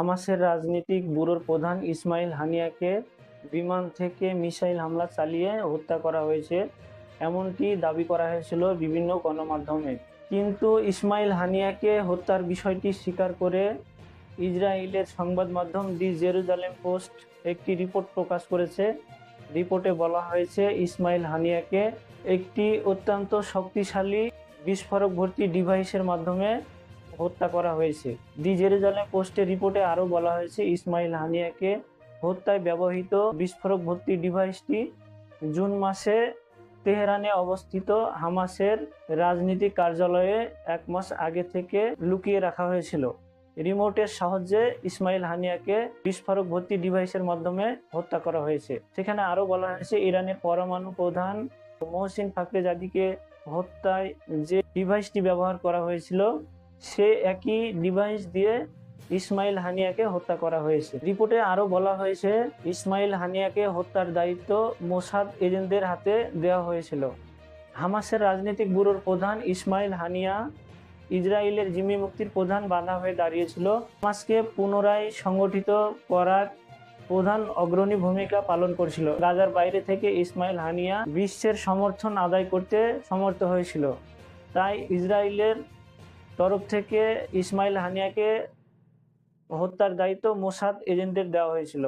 হামাসের রাজনৈতিক ব্যুরোর প্রধান ইসমাইল হানিয়াকে বিমান থেকে মিসাইল হামলা চালিয়ে হত্যা করা হয়েছে এমনটি দাবি করা হয়েছিল বিভিন্ন গণমাধ্যমে। কিন্তু ইসমাইল হানিয়াকে হত্যার বিষয়টি স্বীকার করে ইসরায়েলের সংবাদ মাধ্যম দি জেরুজালেম পোস্ট একটি রিপোর্ট প্রকাশ করেছে। রিপোর্টে বলা হয়েছে, ইসমাইল হানিয়াকে একটি অত্যন্ত শক্তিশালী বিস্ফোরক ভর্তি ডিভাইসের মাধ্যমে হত্যা করা হয়েছে। দি জেরুজালেম পোস্টের রিপোর্টে আরও বলা হয়েছে, ইসমাইল হানিয়াকে হত্যায় ব্যবহৃত বিস্ফোরক ভর্তি ডিভাইসটি জুন মাসে তেহরানে অবস্থিত হামাসের রাজনীতিক কার্যালয়ে এক মাস আগে থেকে লুকিয়ে রাখা হয়েছিল। রিমোটের সাহায্যে ইসমাইল হানিয়াকে বিস্ফোরক ভর্তি ডিভাইসের মাধ্যমে হত্যা করা হয়েছে। সেখানে আরও বলা হয়েছে, ইরানের পরমাণু প্রধান মহসিন ফাকরেজাদিকে হত্যায় যে ডিভাইসটি ব্যবহার করা হয়েছিল সে একই ডিভাইস দিয়ে ইসমাইল হানিয়াকে হত্যা করা হয়েছে। রিপোর্টে আরও বলা হয়েছে, ইসমাইল হানিয়াকে হত্যার দায়িত্ব মোসাদ এজেন্টদের হাতে দেওয়া হয়েছিল। হামাসের রাজনৈতিক ব্যুরোর প্রধান ইসমাইল হানিয়া ইসরায়েলের জিম্মি মুক্তির প্রধান বাধা হয়ে দাঁড়িয়েছিল। হামাসকে পুনরায় সংগঠিত করার প্রধান অগ্রণী ভূমিকা পালন করেছিল। গাজার বাইরে থেকে ইসমাইল হানিয়া বিশ্বের সমর্থন আদায় করতে সমর্থ হয়েছিল। তাই ইসরায়েলের তরফ থেকে ইসমাইল হানিয়াকে হত্যার দায়িত্ব মোসাদ এজেন্টদের দেওয়া হয়েছিল।